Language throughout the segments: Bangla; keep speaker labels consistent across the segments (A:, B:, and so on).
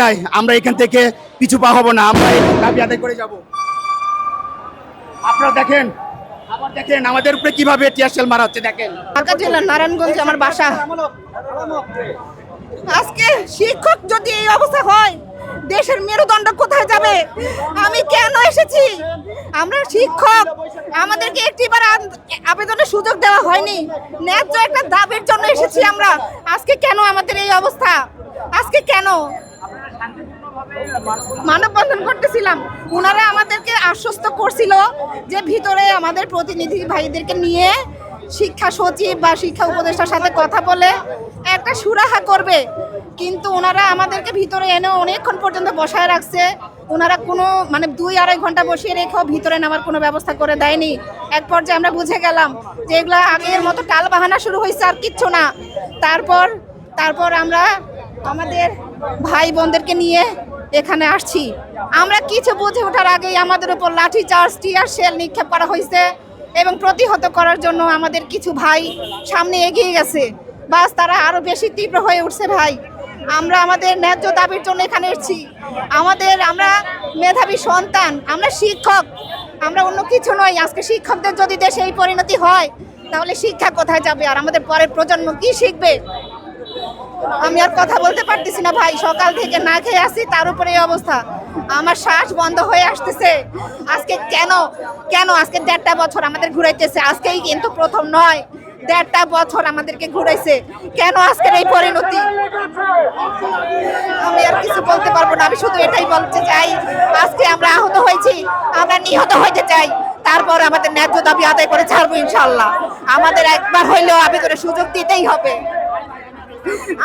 A: তাই আমরা এখান থেকে পিছু পা হব না, আমরা দাবি আদায় করে যাব। আপনারা দেখেন, আবার দেখেন আমাদের উপরে কীভাবে টিয়ারশেল মারা হচ্ছে, দেখেন।
B: ঢাকা জেলার নারায়ণগঞ্জ আমার বাসা। আজকে শিক্ষক যদি এই অবস্থা হয়, দেশের মেরুদণ্ড কোথায় যাবে? আমি কেন এসেছি? আমরা শিক্ষক, আমাদেরকে একটিবার আবেদনের সুযোগ দেওয়া হয়নি। ন্যায্য একটা দাবির জন্য এসেছি আমরা। আজকে কেন আমাদের এই অবস্থা? আজকে কেন? মানববন্ধন করতেছিলাম। ওনারা আমাদেরকে আশ্বস্ত করছিল যে ভিতরে আমাদের প্রতিনিধি ভাইদেরকে নিয়ে শিক্ষা সচিব বা শিক্ষা উপদেষ্টার সাথে কথা বলে একটা সুরাহা করবে। কিন্তু ওনারা আমাদেরকে ভিতরে এনে অনেকক্ষণ পর্যন্ত বসায় রাখছে। ওনারা কোনো মানে দুই আড়াই ঘণ্টা বসিয়ে রেখেও ভিতরে নামার কোনো ব্যবস্থা করে দেয়নি। এক পর্যায়ে আমরা বুঝে গেলাম যে এগুলা আগের মতো টাল বাহানা শুরু হয়েছে আর কিচ্ছু না। তারপর তারপর আমরা আমাদের ভাই বোনদেরকে নিয়ে এখানে আসছি। আমরা কিছু বুঝে ওঠার আগেই আমাদের উপর লাঠি চার্জ, টিয়ার শেল নিক্ষেপ করা হয়েছে এবং প্রতিহত করার জন্য আমাদের কিছু ভাই সামনে এগিয়ে গেছে। বাস, তারা আরও বেশি তীব্র হয়ে উঠছে ভাই। আমরা আমাদের ন্যায্য দাবির জন্য এখানে এসেছি। আমাদের, আমরা মেধাবী সন্তান, আমরা শিক্ষক, আমরা অন্য কিছু নয়। আজকে শিক্ষকদের যদি দেশে এই পরিণতি হয়, তাহলে শিক্ষা কোথায় যাবে? আর আমাদের পরের প্রজন্ম কি শিখবে? আমি আর কথা বলতে পারতেছি না ভাই, সকাল থেকে না খেয়ে আসি, তার উপরে এই অবস্থা। আমার শ্বাস বন্ধ হয়ে আসতেছে। আজকে কেন কেন আজকে দেড়টা বছর আমাদের ঘুরাইতেছে? আজকেই কিন্তু প্রথম নয়, দেড়টা বছর আমাদেরকে ঘুরাইছে। কেন আজকের এই পরিণতি? আমি আর কিছু বলতে পারব না, আমি শুধু এটাই বলতে চাই, আজকে আমরা আহত হয়েছি, আমরা নিহত হইতে চাই। তারপর আমাদের ন্যায্য দাবি আদায় করে ছাড়বো ইনশাল্লাহ আমাদের একবার হইলেও আবেদনের সুযোগ দিতেই হবে।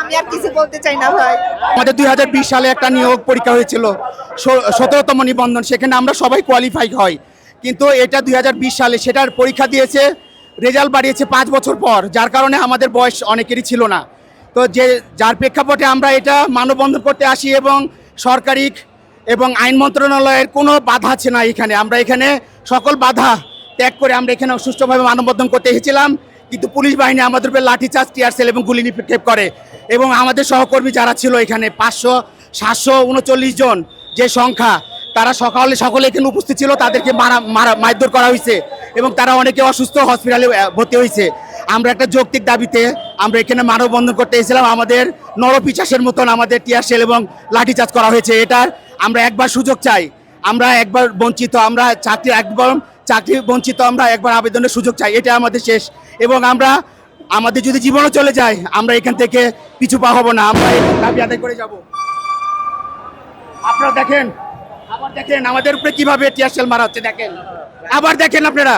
B: আমি আর কিছু বলতে চাই না ভাই।
A: আমাদের দুই হাজার বিশ সালে একটা নিয়োগ পরীক্ষা হয়েছিল সতেরোতম নিবন্ধন, সেখানে আমরা সবাই কোয়ালিফাই হই কিন্তু এটা দুই হাজার বিশ সালে সেটার পরীক্ষা দিয়েছে, রেজাল্ট বাড়িয়েছে পাঁচ বছর পর, যার কারণে আমাদের বয়স অনেকেরই ছিল না। তো যে, যার প্রেক্ষাপটে আমরা এটা মানববন্ধন করতে আসি এবং সরকারি এবং আইন মন্ত্রণালয়ের কোনো বাধা আছে না এখানে। আমরা এখানে সকল বাধা ত্যাগ করে আমরা এখানে সুষ্ঠুভাবে মানববন্ধন করতে এসেছিলাম। কিন্তু পুলিশ বাহিনী আমাদের উপরে লাঠিচার্জ টিয়ারসেল এবং গুলি নিক্ষেপ করে। এবং আমাদের সহকর্মী যারা ছিল এখানে, পাঁচশো, সাতশো উনচল্লিশ জন যে সংখ্যা, তারা সকালে, সকলে এখানে উপস্থিত ছিল, তাদেরকে মারা মারা, মারধর করা হয়েছে। এবং তারা অনেকে অসুস্থ হসপিটালে ভর্তি হয়েছে। আমরা একটা যৌক্তিক দাবিতে আমরা এখানে মানববন্ধন করতে এসেছিলাম। আমাদের নরপিচাসের মতন আমাদের টিয়ারসেল এবং লাঠিচার্জ করা হয়েছে। এটার আমরা একবার সুযোগ চাই। আমরা একবার বঞ্চিত। আমরা চাকরি একবার চাকরি বঞ্চিত আমরা একবার আবেদনের সুযোগ চাই এটা আমাদের শেষ। এবং আমরা, আমাদের যদি জীবনও চলে যায়, আমরা এখান থেকে পিছু পা হব না, আমরা দাবি আদায় করে যাব। আপনারা দেখেন, আবার দেখেন আমাদের উপরে কীভাবে টিয়ারশেল মারা হচ্ছে, দেখেন। আবার দেখেন আপনারা।